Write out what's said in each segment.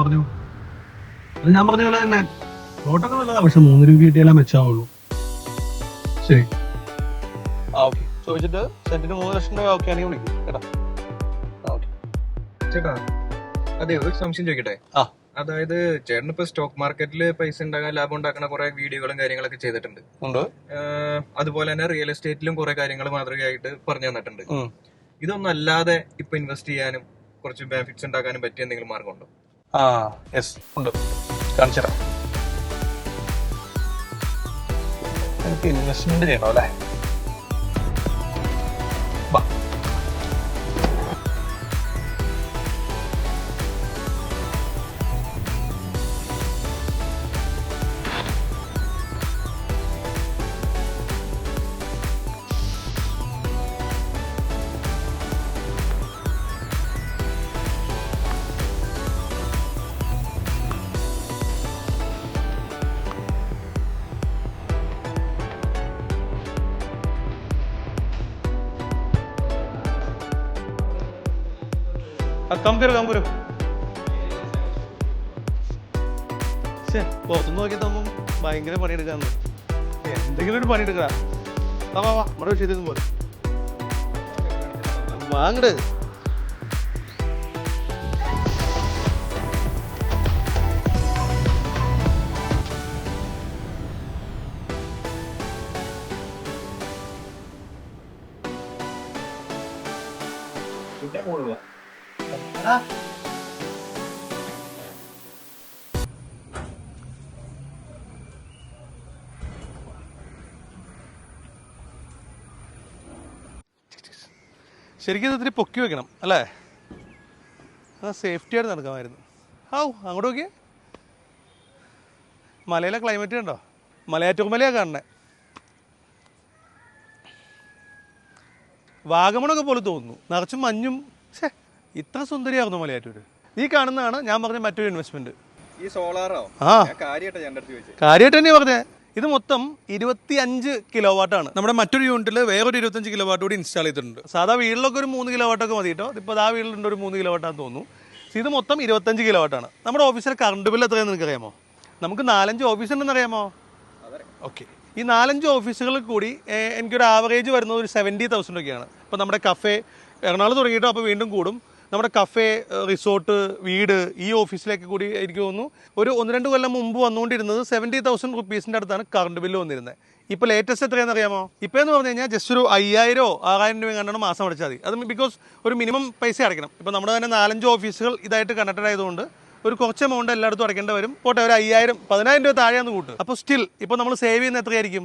പറഞ്ഞു. അത് ഞാൻ പറഞ്ഞ പോലെ തന്നെ പ്ലോട്ടൊക്കെ നല്ലതാ പക്ഷെ മൂന്ന് രൂപ കിട്ടിയാലേ മെച്ചാവുള്ളൂ. ശരി. ആ ഓക്കെ. ചോദിച്ചിട്ട് സെന്റിന് മൂന്ന് ലക്ഷം രൂപ ഓക്കെ ആണെങ്കിൽ വിളിക്കും കേട്ടോ. ഓക്കെ. ചേട്ടാ അതെ ഒരു സംശയം ചോദിക്കട്ടെ? ആ. അതായത് ചേട്ടൻ ഇപ്പൊ സ്റ്റോക്ക് മാർക്കറ്റിൽ പൈസ ഉണ്ടാക്കാൻ ലാഭം ഉണ്ടാക്കുന്ന കുറെ വീഡിയോകളും കാര്യങ്ങളൊക്കെ ചെയ്തിട്ടുണ്ട്. ഉണ്ട്. അതുപോലെ തന്നെ റിയൽ എസ്റ്റേറ്റിലും കുറെ കാര്യങ്ങൾ മാതൃകയായിട്ട് പറഞ്ഞു തന്നിട്ടുണ്ട്. ഇതൊന്നല്ലാതെ ഇതൊന്നും അല്ലാതെ ഇപ്പൊ ഇൻവെസ്റ്റ് ചെയ്യാനും കുറച്ച് ബെനിഫിറ്റ്സ് ഉണ്ടാക്കാനും പറ്റിയ എന്തെങ്കിലും മാർഗമുണ്ടോ? ആ യെസ് ഉണ്ട്. കാണിച്ചു തരാം എനിക്ക് ഇൻവെസ്റ്റ്മെന്റ് ചെയ്യണം അല്ലേ? Come കയറ്. ശ്ശെ, പുറത്തുനിന്ന് നോക്കി തോന്നും ഭയങ്കര പണിയെടുക്കാന്ന് എന്തെങ്കിലും ഒരു പണിയെടുക്കാ വാ നമ്മുടെ വിഷയത്തിൽ പോലെ വാങ്ങട് ശരിക്കും ഇത് ഇത്തിരി പൊക്കി വെക്കണം അല്ലേ? അത് സേഫ്റ്റി ആയിട്ട് നടക്കാമായിരുന്നു. ഔ അങ്ങോട്ട് നോക്കിയേ. മലയിലെ ക്ലൈമറ്റ് കണ്ടോ? മലയാറ്റൂർമലയാണ് കാണണേ വാഗമണൊക്കെ പോലെ തോന്നുന്നു. നിറച്ചും മഞ്ഞും. ഛേ ഇത്ര സുന്ദരിയായിരുന്നു മലയാറ്റൂര്. നീ കാണുന്നതാണ് ഞാൻ പറഞ്ഞ മറ്റൊരു ഇൻവെസ്റ്റ്മെന്റ് ഈ സോളാറോ? ആ. കാര്യമായിട്ട് തന്നെ പറഞ്ഞേ. ഇത് മൊത്തം ഇരുപത്തി അഞ്ച് കിലോ വാട്ടാണ് നമ്മുടെ മറ്റൊരു യൂണിറ്റിൽ വേറൊരു ഇരുപത്തഞ്ച് കിലോ വാട്ട് കൂടി ഇൻസ്റ്റാൾ ചെയ്തിട്ടുണ്ട്. സാധാ വീട്ടിലൊക്കെ ഒരു മൂന്ന് കിലോ വാട്ടൊക്കെ മതി കേട്ടോ. ഇപ്പോൾ ആ വീട്ടിലുണ്ട് ഒരു മൂന്ന് കിലോ വാട്ടാന്ന് തോന്നുന്നു. ഇത് മൊത്തം ഇരുപത്തഞ്ച് കിലോ വാട്ടാണ് നമ്മുടെ ഓഫീസിലെ കറണ്ട് ബില്ല് എത്രയാണെന്ന് നിങ്ങൾക്ക് അറിയാമോ നമുക്ക് നാലഞ്ച് ഓഫീസ് ഉണ്ടെന്ന് അറിയാമോ? ഓക്കെ. ഈ നാലഞ്ച് ഓഫീസുകളിൽ കൂടി എനിക്കൊരു ആവറേജ് വരുന്നത് ഒരു സെവന്റി തൗസൻഡ് ഒക്കെയാണ്. ഇപ്പോൾ നമ്മുടെ കഫേ എറണാകുളം തുടങ്ങിയിട്ടോ അപ്പോൾ വീണ്ടും കൂടും. നമ്മുടെ കഫേ റിസോർട്ട് വീട് ഈ ഓഫീസിലേക്ക് കൂടി എനിക്ക് തോന്നുന്നു. ഒരു ഒന്ന് രണ്ട് കൊല്ലം മുമ്പ് വന്നുകൊണ്ടിരുന്നത് സെവന്റി തൗസൻഡ് റുപ്പീസിന്റെ അടുത്താണ് കറണ്ട് ബില്ല് വന്നിരുന്നത്. ഇപ്പോൾ ലേറ്റസ്റ്റ് എത്രയാണെന്ന് അറിയാമോ? ഇപ്പോൾ എന്ന് പറഞ്ഞു കഴിഞ്ഞാൽ ജസ്റ്റ് ഒരു അയ്യായിരോ ആറായിരം രൂപ കണ്ടാണ് മാസം അടച്ചാൽ മതി. അത് ബിക്കോസ് ഒരു മിനിമം പൈസ അടയ്ക്കണം. ഇപ്പോൾ നമ്മുടെ തന്നെ നാലഞ്ച് ഓഫീസുകൾ ഇതായിട്ട് കണക്റ്റഡ് ആയതുകൊണ്ട് ഒരു കുറച്ച് എമൗണ്ട് എല്ലായിടത്തും അടയ്ക്കേണ്ടി വരും. പോട്ടെ ഒരു അയ്യായിരം പതിനായിരം രൂപ താഴെയാണ് കൂട്ട്. അപ്പോൾ സ്റ്റിൽ ഇപ്പോൾ നമ്മൾ സേവ് ചെയ്യുന്ന എത്രയായിരിക്കും?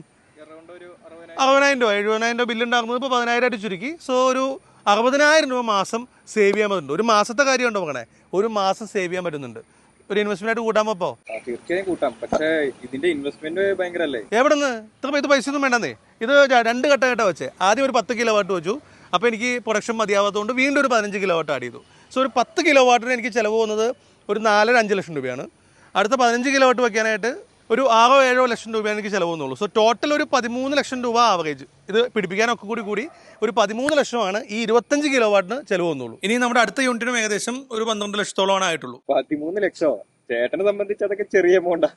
അറുപതിനായിരം രൂപ എഴുപതിനായിരം രൂപ ബില്ലുണ്ടാകുന്നത് ഇപ്പോൾ പതിനായിരം ആയിട്ട് ചുരുക്കി. സോ ഒരു അറുപതിനായിരം രൂപ മാസം സേവ് ചെയ്യാൻ പറ്റുന്നുണ്ട്. ഒരു മാസത്തെ കാര്യം ഉണ്ടോ മകനെ? ഒരു മാസം സേവ് ചെയ്യാൻ പറ്റുന്നുണ്ട്. ഒരു ഇൻവെസ്റ്റ്മെന്റ് ആയിട്ട് കൂട്ടാൻ പോ തീർച്ചയായും കൂട്ടാം. പക്ഷേ ഇതിന്റെ ഇൻവെസ്റ്റ്മെന്റ് ഇത്ര ഇത് പൈസ ഒന്നും വേണ്ടെന്നേ. ഇത് രണ്ട് ഘട്ട ഘട്ട വെച്ചേ. ആദ്യം ഒരു പത്ത് കിലോ വാട്ട് വെച്ചു. അപ്പോൾ എനിക്ക് പ്രൊഡക്ഷൻ മതിയാവാത്തതുകൊണ്ട് വീണ്ടും ഒരു പതിനഞ്ച് കിലോ വാട്ട് ആഡ് ചെയ്തു. സോ ഒരു പത്ത് കിലോ വാട്ടിന് എനിക്ക് ചിലവ് പോകുന്നത് ഒരു നാലര അഞ്ച് ലക്ഷം രൂപയാണ്. അടുത്ത പതിനഞ്ച് കിലോ വാട്ട് വെക്കാനായിട്ട് ഒരു ആറോ ഏഴോ ലക്ഷം രൂപയാണ് എനിക്ക് ചിലവ് സോ ടോട്ടൽ ഒരു പതിമൂന്ന് ലക്ഷം രൂപ ആവറേജ് ഇത് പിടിപ്പിക്കാനൊക്കെ കൂടി കൂടി ഒരു പതിമൂന്ന് ലക്ഷമാണ് ഈ ഇരുപത്തഞ്ച് കിലോ വാട്ടിന് ചിലവ് പോകുന്നുള്ളൂ ഇനി നമ്മുടെ അടുത്ത യൂണിറ്റിനും ഏകദേശം ഒരു പന്ത്രണ്ട് ലക്ഷത്തോളമാണ് ആയിട്ടുള്ളൂ. പതിമൂന്ന് ലക്ഷോ ചേട്ടനെ സംബന്ധിച്ച് അതൊക്കെ ചെറിയ എമൗണ്ടാ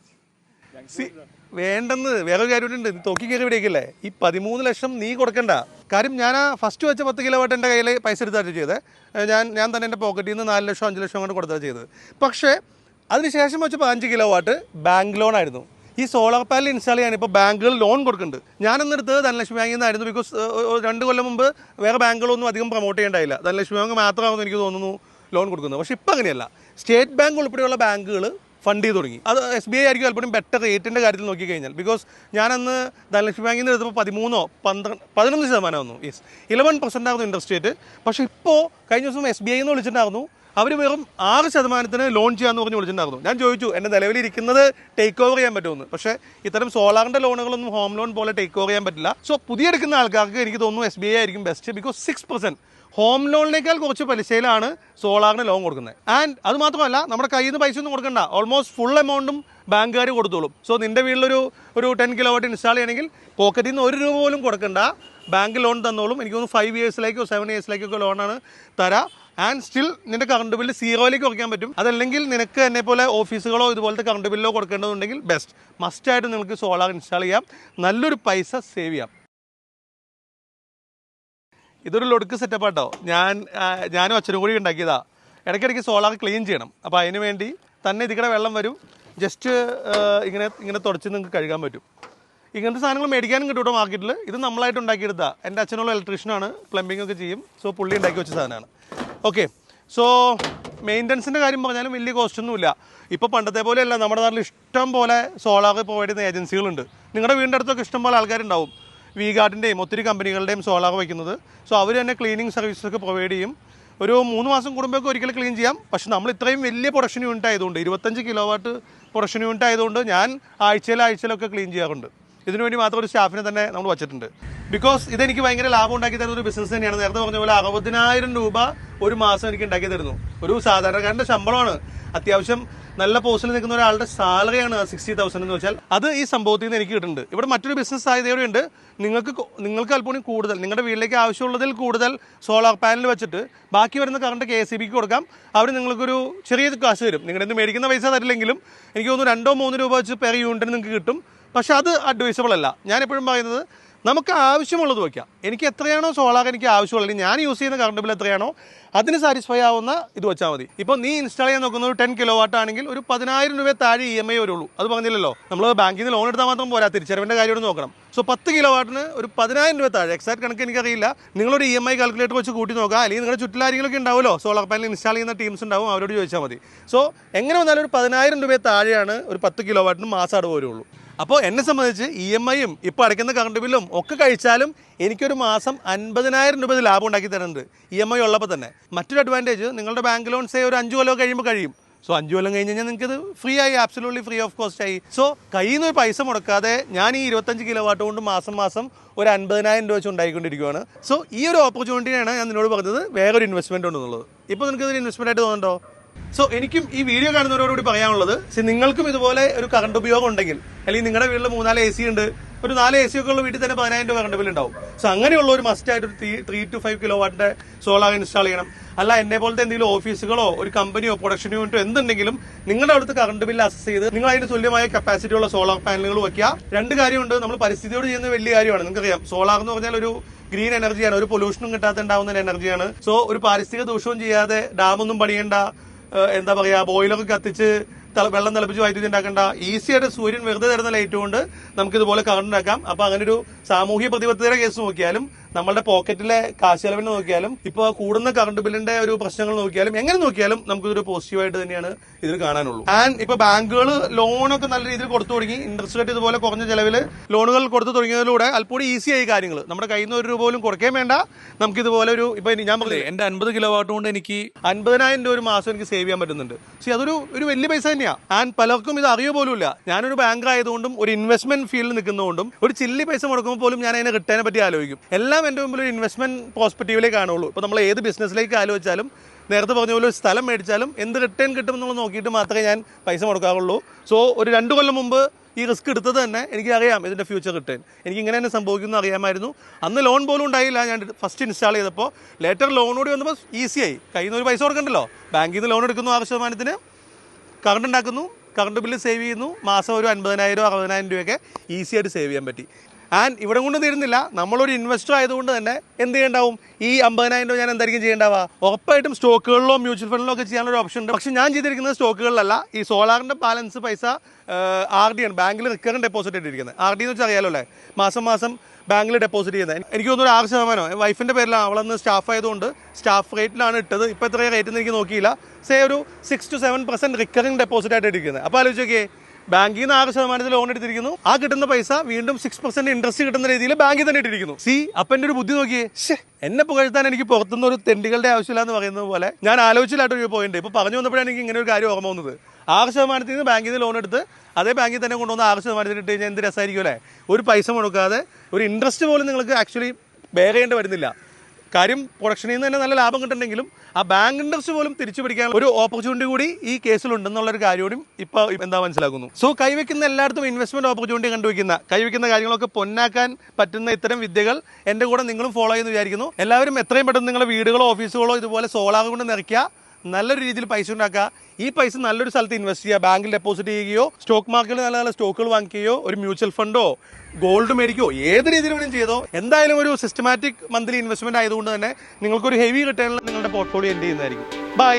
വേണ്ടെന്ന് വേറെ ഒരു കാര്യമുണ്ട് തോക്കി കയറി പിടിക്കില്ലേ ഈ പതിമൂന്ന് ലക്ഷം നീ കൊടുക്കണ്ട. കാര്യം ഞാൻ ആ ഫസ്റ്റ് വെച്ച പത്ത് കിലോ വാട്ട് എന്റെ കയ്യിൽ പൈസ എടുത്താണ് ചെയ്തത്. ഞാൻ ഞാൻ തന്നെ എന്റെ പോക്കറ്റിൽ നിന്ന് നാല് ലക്ഷം അഞ്ച് ലക്ഷം കൊണ്ട് കൊടുത്താണ് ചെയ്തത്. പക്ഷേ അതിനുശേഷം വെച്ച പതിനഞ്ച് കിലോ വാട്ട് ബാങ്ക് ലോൺ ആയിരുന്നു. ഈ സോളാർ പാനൽ ഇൻസ്റ്റാൾ ചെയ്യാൻ ഇപ്പോൾ ബാങ്കുകൾ ലോൺ കൊടുക്കുന്നുണ്ട്. ഞാനന്ന് എടുത്തത് ധനലക്ഷ്മി ബാങ്കിൽ നിന്നായിരുന്നു ബിക്കോസ് രണ്ട് കൊല്ലം മുമ്പ് വേറെ ബാങ്കുകളൊന്നും അധികം പ്രൊമോട്ട് ചെയ്യേണ്ടായില്ല. ധനലക്ഷ്മി ബാങ്ക് മാത്രമാണെന്ന് എനിക്ക് തോന്നുന്നു ലോൺ കൊടുക്കുന്നത്. പക്ഷേ ഇപ്പം അങ്ങനെയല്ല. സ്റ്റേറ്റ് ബാങ്ക് ഉൾപ്പെടെയുള്ള ബാങ്കുകൾ ഫണ്ട് ചെയ്ത് തുടങ്ങി. അത് എസ് ബി ഐ ആയിരിക്കും അല്പം ബെറ്റർ റേറ്റിന്റെ കാര്യത്തിൽ നോക്കി കഴിഞ്ഞാൽ. ബിക്കോസ് ഞാനന്ന് ധനലക്ഷ്മി ബാങ്കിൽ നിന്ന് എടുത്തപ്പോൾ പതിമൂന്നോ പന്ത്രണ്ട് പതിനൊന്ന് ശതമാനം വന്നു യെസ് ഇലവൻ പെർസെന്റ് ആയിരുന്നു ഇൻട്രസ്റ്റ് റേറ്റ് പക്ഷേ ഇപ്പോൾ കഴിഞ്ഞ ദിവസം എസ് ബി ഐ എന്ന് വിളിച്ചിട്ടുണ്ടായിരുന്നു. അവർ വെറും ആറ് ശതമാനത്തിന് ലോൺ ചെയ്യാമെന്ന് പറഞ്ഞ് വിളിച്ചിട്ടുണ്ടായിരുന്നു. ഞാൻ ചോദിച്ചു എന്റെ നിലവിലിരിക്കുന്നത് ടേക്ക് ഓവർ ചെയ്യാൻ പറ്റുമെന്ന്. പക്ഷേ ഇത്തരം സോളാറിന്റെ ലോണുകളൊന്നും ഹോം ലോൺ പോലെ ടേക്ക് ഓവർ ചെയ്യാൻ പറ്റില്ല. സോ പുതിയ എടുക്കുന്ന ആൾക്കാർക്ക് എനിക്ക് തോന്നുന്നു എസ് ബി ഐ ആയിരിക്കും best because six percent home ലോണിനേക്കാൾ കുറച്ച് പലിശയിലാണ് സോളാറിന് ലോൺ കൊടുക്കുന്നത്. ആൻഡ് അത് മാത്രമല്ല നമ്മുടെ കയ്യിൽ നിന്ന് പൈസ ഒന്നും കൊടുക്കണ്ട. ഓൾമോസ്റ്റ് ഫുൾ എമൗണ്ടും ബാങ്കുകാർ കൊടുത്തോളും. സോ നിന്റെ വീട്ടിലൊരു ഒരു ടെൻ കിലോ വാട്ട് ഇൻസ്റ്റാൾ ചെയ്യണമെങ്കിൽ പോക്കറ്റിൽ നിന്ന് ഒരു രൂപ പോലും കൊടുക്കണ്ട. ബാങ്ക് ലോൺ തന്നോളും. എനിക്ക് തോന്നുന്നു ഫൈവ് ഇയേഴ്സിലേക്കോ സെവൻ ഇയേഴ്സിലേക്കോ ലോണാണ് തരാം. ആൻഡ് സ്റ്റിൽ നിന്റെ കറണ്ട് ബില്ല് സീറോയിലേക്ക് കുറയ്ക്കാൻ പറ്റും. അതല്ലെങ്കിൽ നിനക്ക് എന്നെ പോലെ ഓഫീസുകളോ ഇതുപോലത്തെ കറണ്ട് ബില്ലോ കൊടുക്കേണ്ടതുണ്ടെങ്കിൽ ബെസ്റ്റ് മസ്റ്റ് ആയിട്ട് നിങ്ങൾക്ക് സോളാർ ഇൻസ്റ്റാൾ ചെയ്യാം. നല്ലൊരു പൈസ സേവ് ചെയ്യാം. ഇതൊരു ലൊടുക്ക് സെറ്റപ്പ് ആട്ടോ. ഞാൻ ഞാനും അച്ഛനും കൂടി ഉണ്ടാക്കിയതാ. ഇടയ്ക്കിടയ്ക്ക് സോളാർ ക്ലീൻ ചെയ്യണം. അപ്പോൾ അതിന് വേണ്ടി തന്നെ ഇതിക്കടെ വെള്ളം വരും. ജസ്റ്റ് ഇങ്ങനെ ഇങ്ങനെ തുടച്ച് നിങ്ങൾക്ക് കഴുകാൻ പറ്റും. ഇങ്ങനത്തെ സാധനങ്ങൾ മേടിക്കാനും കിട്ടും മാർക്കറ്റിൽ ഇത് നമ്മളായിട്ട് ഉണ്ടാക്കിയെടുത്താ. എന്റെ അച്ഛനുള്ള ഇലക്ട്രീഷ്യനാണ് പ്ലംബിംഗ് ഒക്കെ ചെയ്യും. സോ പുള്ളി ഉണ്ടാക്കി വെച്ച സാധനമാണ്. ഓക്കെ സോ മെയിന്റനൻസിന്റെ കാര്യം പറഞ്ഞാലും വലിയ കോസ്റ്റ് ഒന്നുമില്ല. ഇപ്പോൾ പണ്ടത്തെ പോലെയല്ല. നമ്മുടെ നാട്ടിൽ ഇഷ്ടം പോലെ സോളാർ പ്രൊവൈഡ് ചെയ്യുന്ന ഏജൻസികളുണ്ട് നിങ്ങളുടെ വീടിന്റെ അടുത്തൊക്കെ ഇഷ്ടം പോലെ ആൾക്കാരുണ്ടാവും. വി ഗാർഡിന്റെയും ഒത്തിരി കമ്പനികളുടെയും സോളാർ വയ്ക്കുന്നത്. സോ അവർ തന്നെ ക്ലീനിങ് സർവീസസ് ഒക്കെ പ്രൊവൈഡ് ചെയ്യും. ഒരു മൂന്ന് മാസം കൂടുമ്പോഴൊക്കെ ഒരിക്കലും ക്ലീൻ ചെയ്യാം. പക്ഷെ നമ്മൾ ഇത്രയും വലിയ പ്രൊഡക്ഷൻ യൂണിറ്റ് ആയതുകൊണ്ട് ഇരുപത്തഞ്ച് കിലോ വാട്ട് പ്രൊഡക്ഷൻ യൂണിറ്റ് ആയതുകൊണ്ട് ഞാൻ ആഴ്ചയിൽ ആഴ്ചയിലൊക്കെ ക്ലീൻ ചെയ്യാറുണ്ട്. ഇതിനു വേണ്ടി മാത്രം ഒരു സ്റ്റാഫിനെ തന്നെ നമ്മൾ വച്ചിട്ടുണ്ട്. ബിക്കോസ് ഇതെനിക്ക് ഭയങ്കര ലാഭം ഉണ്ടാക്കി തരുന്ന ഒരു ബിസിനസ് തന്നെയാണ്. നേരത്തെ പറഞ്ഞ പോലെ അറുപതിനായിരം രൂപ ഒരു മാസം എനിക്ക് ഉണ്ടാക്കി തരുന്നു. ഒരു സാധാരണക്കാരന്റെ ശമ്പളമാണ്. അത്യാവശ്യം നല്ല പോസ്റ്റിൽ നിൽക്കുന്ന ഒരാളുടെ സാലറിയാണ് സിക്സ്റ്റി തൗസൻഡ് എന്ന് വെച്ചാൽ. അത് ഈ സംഭവത്തിൽ നിന്ന് എനിക്ക് കിട്ടുന്നുണ്ട്. ഇവിടെ മറ്റൊരു ബിസിനസ് സാധ്യതയുണ്ട് നിങ്ങൾക്ക് നിങ്ങൾക്ക് അല്പം കൂടുതൽ നിങ്ങളുടെ വീട്ടിലേക്ക് ആവശ്യമുള്ളതിൽ കൂടുതൽ സോളാർ പാനൽ വെച്ചിട്ട് ബാക്കി വരുന്ന കറണ്ട് കെ എസ് ബിക്ക് കൊടുക്കാം. അവർ നിങ്ങൾക്കൊരു ചെറിയ കാശ് തരും. നിങ്ങളുടെ മേടിക്കുന്ന പൈസ തരില്ലെങ്കിലും എനിക്ക് തോന്നുന്നു രണ്ടോ മൂന്ന് രൂപ വെച്ച് പെർ യൂണിറ്റിന് നിങ്ങൾക്ക് കിട്ടും. പക്ഷെ അത് അഡ്വൈസബിൾ അല്ല. ഞാനെപ്പോഴും പറയുന്നത് നമുക്ക് ആവശ്യമുള്ളത് വയ്ക്കാം. എനിക്ക് എത്രയാണോ സോളാർ എനിക്ക് ആവശ്യമുള്ളത് ഞാൻ യൂസ് ചെയ്യുന്ന കറണ്ട് ബിൽ എത്രയാണോ അതിന് സാറ്റിസ്ഫൈ ആവുന്ന ഇത് വെച്ചാൽ മതി. ഇപ്പോൾ നീ ഇൻസ്റ്റാൾ ചെയ്യാൻ നോക്കുന്ന ഒരു ടെൻ കിലോ വാട്ട് ആണെങ്കിൽ ഒരു പതിനായിരം രൂപ താഴെ ഇ എം ഐ വരുള്ളൂ. അത് പറഞ്ഞില്ലല്ലോ. നമ്മൾ ബാങ്കിൽ നിന്ന് ലോൺ എടുത്താൽ മാത്രം പോരാ. തിരിച്ചറിവിന്റെ കാര്യം നോക്കണം. സോ പത്ത് കിലോ വാട്ടിന് ഒരു പതിനായിരം രൂപ താഴെ. എക്സാക്ട് കണക്ക് എനിക്കറിയില്ല. നിങ്ങളൊരു ഇ എം ഐ കാൽക്കുലേറ്റർ വെച്ച് കൂട്ടി നോക്കുക. അല്ലെങ്കിൽ നിങ്ങളുടെ ചുറ്റിലാരെങ്കിലൊക്കെ ഉണ്ടാവുമല്ലോ. സോളാർ പാനൽ ഇൻസ്റ്റാൾ ചെയ്യുന്ന ടീംസ് ഉണ്ടാവും. അവരോട് ചോദിച്ചാൽ മതി. സോ എങ്ങനെ വന്നാലും ഒരു പതിനായിരം രൂപ താഴെയാണ് ഒരു പത്ത് കിലോ വാട്ടിന് മാസം അടവ് വരുള്ളൂ. അപ്പോൾ എന്നെ സംബന്ധിച്ച് ഇ എം ഐയും ഇപ്പോൾ അടയ്ക്കുന്ന കറണ്ട് ബില്ലും ഒക്കെ കഴിച്ചാലും എനിക്കൊരു മാസം അൻപതിനായിരം രൂപ ലാഭം ഉണ്ടാക്കി തരുന്നുണ്ട്. ഇ എം ഐ ഉള്ളപ്പോൾ തന്നെ. മറ്റൊരു അഡ്വാന്റേജ് നിങ്ങളുടെ ബാങ്ക് ലോൺ സേ ഒരു അഞ്ച് കൊല്ലം കഴിയുമ്പോൾ കഴിയും. സോ അഞ്ച് കൊല്ലം കഴിഞ്ഞ് കഴിഞ്ഞാൽ നിങ്ങൾക്ക് ഇത് ഫ്രീ ആയി ആബ്സലൂട്ട്ലി ഫ്രീ ഓഫ് കോസ്റ്റ് ആയി. സോ കയ്യിൽ നിന്ന് ഒരു പൈസ മുടക്കാതെ ഞാൻ ഈ ഇരുപത്തഞ്ച് കിലോ വാട്ട് കൊണ്ട് മാസം മാസം ഒരു അൻപതിനായിരം രൂപ വെച്ച് ഉണ്ടായിക്കൊണ്ടിരിക്കുകയാണ് സോ ഈ ഒരു ഓപ്പർച്യൂണിറ്റിയാണ് ഞാൻ നിന്നോട് പറഞ്ഞത് വേറൊരു ഇൻവെസ്റ്റ്മെന്റ് ഉണ്ടെന്നുള്ളത്. ഇപ്പോൾ നിങ്ങൾക്ക് ഇതൊരു ഇൻവെസ്റ്റ്മെന്റ് ആയിട്ട് തോന്നുന്നുണ്ടോ? സോ എനിക്കും ഈ വീഡിയോ കാണുന്നവരോടുകൂടി പറയാനുള്ളത് സി നിങ്ങൾക്കും ഇതുപോലെ ഒരു കറണ്ട് ഉപയോഗം ഉണ്ടെങ്കിൽ അല്ലെങ്കിൽ നിങ്ങളുടെ വീട്ടിൽ മൂന്നാൽ എ സി ഉണ്ട് ഒരു നാല് എ സി ഒക്കെ ഉള്ള വീട്ടിൽ തന്നെ പതിനായിരം രൂപ കറണ്ട് ബിൽ ഉണ്ടാവും. സോ അങ്ങനെയുള്ള ഒരു മസ്റ്റ് ആയിട്ട് ഒരു ത്രീ ടു ഫൈവ് കിലോ വാട്ടിന്റെ സോളാർ ഇൻസ്റ്റാൾ ചെയ്യണം. അല്ല എന്നെ പോലത്തെ എന്തെങ്കിലും ഓഫീസുകളോ ഒരു കമ്പനിയോ പ്രൊഡക്ഷൻ യൂണിറ്റോ എന്തുണ്ടെങ്കിലും നിങ്ങളുടെ അടുത്ത് കറണ്ട് ബില്ല് അസസ് ചെയ്ത് നിങ്ങൾ അതിന് തുല്യമായ കപ്പാസിറ്റി ഉള്ള സോളാർ പാനലുകൾ വയ്ക്കുക രണ്ട് കാര്യമുണ്ട് നമ്മൾ പരിസ്ഥിതിയോട് ചെയ്യുന്ന വലിയ കാര്യമാണ് നിങ്ങൾക്കറിയാം. സോളാർ എന്ന് പറഞ്ഞാൽ ഒരു ഗ്രീൻ എനർജിയാണ് ഒരു പൊല്യൂഷനും കിട്ടാത്ത ഉണ്ടാവുന്ന എനർജിയാണ് സോ ഒരു പാരിസ്ഥിതിക ദൂഷവും ചെയ്യാതെ ഡാമൊന്നും പണിയേണ്ട എന്താ പറയാ ബോയിലൊക്കെ കത്തിച്ച് വെള്ളം തിളപ്പിച്ച് വൈദ്യുതി ഉണ്ടാക്കണ്ട. ഈസി ആയിട്ട് സൂര്യൻ വെറുതെ തരുന്ന ലൈറ്റ് കൊണ്ട് നമുക്ക് ഇതുപോലെ കറണ്ട് ഉണ്ടാക്കാം. അപ്പൊ അങ്ങനെ ഒരു സാമൂഹ്യ പ്രതിബദ്ധതയുടെ കേസ് നോക്കിയാലും നമ്മളുടെ പോക്കറ്റിലെ കാശ് ചെലവിന് നോക്കിയാലും ഇപ്പോൾ കൂടുന്ന കറണ്ട് ബില്ലിന്റെ ഒരു പ്രശ്നങ്ങൾ നോക്കിയാലും എങ്ങനെ നോക്കിയാലും നമുക്ക് ഇതൊരു പോസിറ്റീവായിട്ട് തന്നെയാണ് ഇതിൽ കാണാനുള്ളൂ. ആൻഡ് ഇപ്പൊ ബാങ്കുകൾ ലോണൊക്കെ നല്ല രീതിയിൽ കൊടുത്തു തുടങ്ങി. ഇൻട്രസ്റ്റ് റേറ്റ് ഇതുപോലെ കുറഞ്ഞ ചെലവിൽ ലോണുകൾ കൊടുത്തു തുടങ്ങിയതിലൂടെ അല്പൂടി ഈസി ആയി കാര്യങ്ങൾ നമ്മുടെ കയ്യിൽ നിന്ന് ഒരു രൂപ പോലും കുറയ്ക്കാൻ വേണ്ട. നമുക്ക് ഇതുപോലെ ഒരു ഇപ്പൊ ഞാൻ പറഞ്ഞില്ലേ? എന്റെ അൻപത് കിലോ വാട്ട് കൊണ്ട് എനിക്ക് അൻപതിനായിരം രൂപ ഒരു മാസം എനിക്ക് സേവ് ചെയ്യാൻ പറ്റുന്നുണ്ട്. പക്ഷേ അതൊരു ഒരു വലിയ പൈസ തന്നെയാണ് ആൻഡ് പലർക്കും ഇത് അറിയോ പോലും ഇല്ല ഞാനൊരു ബാങ്ക് ആയതുകൊണ്ടും ഒരു ഇൻവെസ്റ്റ്മെന്റ് ഫീൽഡിൽ നിൽക്കുന്നതുകൊണ്ടും ഒരു ചില്ലി പൈസ മുടക്കുമ്പോൾ പോലും ഞാൻ അതിനെ കിട്ടാനെ പറ്റി ആലോചിക്കും. എല്ലാം എന്റെ മുമ്പിൽ ഒരു ഇൻവെസ്റ്റ്മെന്റ് പോസിറ്റീവിലേ കാണുള്ളൂ ഇപ്പോൾ നമ്മൾ ഏത് ബിസിനസ്സിലേക്ക് ആലോചിച്ചാലും നേരത്തെ പറഞ്ഞ പോലെ ഒരു സ്ഥലം മേടിച്ചാലും എന്ത് റിട്ടേൺ കിട്ടും എന്നുള്ളത് നോക്കിയിട്ട് മാത്രമേ ഞാൻ പൈസ മുടക്കാറുള്ളൂ. സോ ഒരു രണ്ട് കൊല്ലം മുമ്പ് ഈ റിസ്ക് എടുത്തത് തന്നെ എനിക്ക് അറിയാം ഇതിന്റെ ഫ്യൂച്ചർ റിട്ടേൺ എനിക്ക് ഇങ്ങനെ തന്നെ സംഭവിക്കുന്നു അറിയാമായിരുന്നു. അന്ന് ലോൺ പോലും ഉണ്ടായില്ല. ഞാൻ ഫസ്റ്റ് ഇൻസ്റ്റാൾ ചെയ്തപ്പോൾ ലേറ്റർ ലോൺ കൂടി വന്നപ്പോൾ ഈസിയായി കയ്യിൽ നിന്ന് ഒരു പൈസ കൊടുക്കണ്ടല്ലോ? ബാങ്കിൽ നിന്ന് ലോൺ എടുക്കുന്നു ആറ് ശതമാനത്തിന്. കറണ്ട് ഉണ്ടാക്കുന്നു. കറണ്ട് ബില്ല് സേവ് ചെയ്യുന്നു. മാസം ഒരു അൻപതിനായിരം അറുപതിനായിരം രൂപയൊക്കെ ഈസിയായിട്ട് സേവ് ചെയ്യാൻ പറ്റി. ആൻഡ് ഇവിടെ കൊണ്ട് തീരുന്നില്ല. നമ്മളൊരു ഇൻവെസ്റ്റർ ആയതുകൊണ്ട് തന്നെ എന്ത് ചെയ്യണ്ടാവും? ഈ അമ്പതിനായിരം രൂപ ഞാൻ എന്തായിരിക്കും ചെയ്യേണ്ടാവുക? ഉറപ്പായിട്ടും സ്റ്റോക്കുകളിലോ മ്യൂച്വൽ ഫണ്ടിലോ ഒക്കെ ചെയ്യാനുള്ള ഒരു ഓപ്ഷൻ ഉണ്ട്. പക്ഷേ ഞാൻ ചെയ്തിരിക്കുന്നത് സ്റ്റോക്കുകളിലല്ല. ഈ സോളാറിന്റെ ബാലൻസ് പൈസ ആർ ഡി ആണ് ബാങ്കിൽ റിക്കറിംഗ് ഡെപ്പോസിറ്റ് ഇട്ടിരിക്കുന്നത്. ആർ ഡി എന്ന് വെച്ചാൽ അറിയാലോ അല്ലേ? മാസം മാസം ബാങ്കിൽ ഡെപ്പോസിറ്റ് ചെയ്യുന്നത്. എനിക്ക് തോന്നുന്നു ഒരു ആറ് ശതമാനോ? വൈഫിന്റെ പേരിലാണ്. അവളന്ന് സ്റ്റാഫ് ആയതുകൊണ്ട് സ്റ്റാഫ് റേറ്റിലാണ് ഇട്ടത്. ഇപ്പോൾ എത്ര റേറ്റ് എന്ന് എനിക്ക് നോക്കിയില്ല. സേ ഒരു six to seven percent recurring deposit ആയിട്ട് ഇരിക്കുന്നത്. അപ്പോൾ ആലോചിച്ച് നോക്കിയേ. ബാങ്കിൽ നിന്ന് ആറ് ശതമാനത്തിൽ ലോൺ എടുത്തിരിക്കുന്നു. ആ കിട്ടുന്ന പൈസ വീണ്ടും സിക്സ് പെർസെന്റ് ഇൻട്രസ്റ്റ് കിട്ടുന്ന രീതിയിൽ ബാങ്കിൽ തന്നെ ഇട്ടിരിക്കുന്നു. സി അപ്പന്റെ ഒരു ബുദ്ധി നോക്കിയേ. എന്നെ പുകഴ്ത്താൻ എനിക്ക് പുറത്തുനിന്ന് ഒരു തെണ്ടികളുടെ ആവശ്യമില്ല എന്ന് പറയുന്നത് പോലെ ഞാൻ ആലോചിച്ചില്ലാട്ടൊരു പോയിന്റ് ഇപ്പൊ പറഞ്ഞു വന്നപ്പോഴാണ് എനിക്ക് ഇങ്ങനെ ഒരു കാര്യം ഓർമ്മ വന്നത്. ആറ് ശതമാനത്തിൽ നിന്ന് ബാങ്കിൽ നിന്ന് ലോൺ എടുത്ത് അതേ ബാങ്കിൽ തന്നെ കൊണ്ടുവന്ന് ആറ് ശതമാനത്തിൽ ഇട്ട് കഴിഞ്ഞാൽ എന്ത് രസമായിരിക്കും അല്ലേ? ഒരു പൈസ മുടക്കാതെ ഒരു ഇൻട്രസ്റ്റ് പോലും നിങ്ങൾക്ക് ആക്ച്വലി ബെയർ വരുന്നില്ല. കാര്യം പ്രൊഡക്ഷനിൽ നിന്ന് തന്നെ നല്ല ലാഭം കിട്ടുന്നുണ്ടെങ്കിലും ആ ബാങ്ക് ഇൻട്രസ്റ്റ് പോലും തിരിച്ചു പിടിക്കാൻ ഒരു ഓപ്പർച്യൂണിറ്റി കൂടി ഈ കേസിലുണ്ടെന്നുള്ള ഒരു കാര്യവും ഇപ്പോൾ എന്താ മനസ്സിലാക്കുന്നു. സോ കൈവയ്ക്കുന്ന എല്ലായിടത്തും ഇൻവെസ്റ്റ്മെന്റ് ഓപ്പർച്യൂണിറ്റി കണ്ടുവയ്ക്കുന്ന കൈവയ്ക്കുന്ന കാര്യങ്ങളൊക്കെ പൊന്നാക്കാൻ പറ്റുന്ന ഇത്തരം വിദ്യകൾ എന്റെ കൂടെ നിങ്ങളും ഫോളോ ചെയ്യുന്നു വിചാരിക്കുന്നു. എല്ലാവരും എത്രയും പെട്ടെന്ന് നിങ്ങളുടെ വീടുകളോ ഓഫീസുകളോ ഇതുപോലെ സോളാർ കൊണ്ട് നിറയ്ക്കുക. നല്ലൊരു രീതിയിൽ പൈസ ഉണ്ടാക്കുക. ഈ പൈസ നല്ലൊരു സ്ഥലത്ത് ഇൻവെസ്റ്റ് ചെയ്യുക. ബാങ്കിൽ ഡെപ്പോസിറ്റ് ചെയ്യുകയോ സ്റ്റോക്ക് മാർക്കറ്റിൽ നല്ല നല്ല സ്റ്റോക്കുകൾ വാങ്ങിക്കുകയോ ഒരു മ്യൂച്വൽ ഫണ്ടോ ഗോൾഡ് മേടിക്കുകയോ ഏത് രീതിയിൽ വേണം ചെയ്തോ എന്തായാലും ഒരു സിസ്റ്റമാറ്റിക് മന്ത്ലി ഇൻവെസ്റ്റ്മെന്റ് ആയതുകൊണ്ട് തന്നെ നിങ്ങൾക്കൊരു ഹെവി റിട്ടേണിൽ നിങ്ങളുടെ പോർട്ട്ഫോളിയോ എൻഡ് ചെയ്യുന്നതായിരിക്കും. ബൈ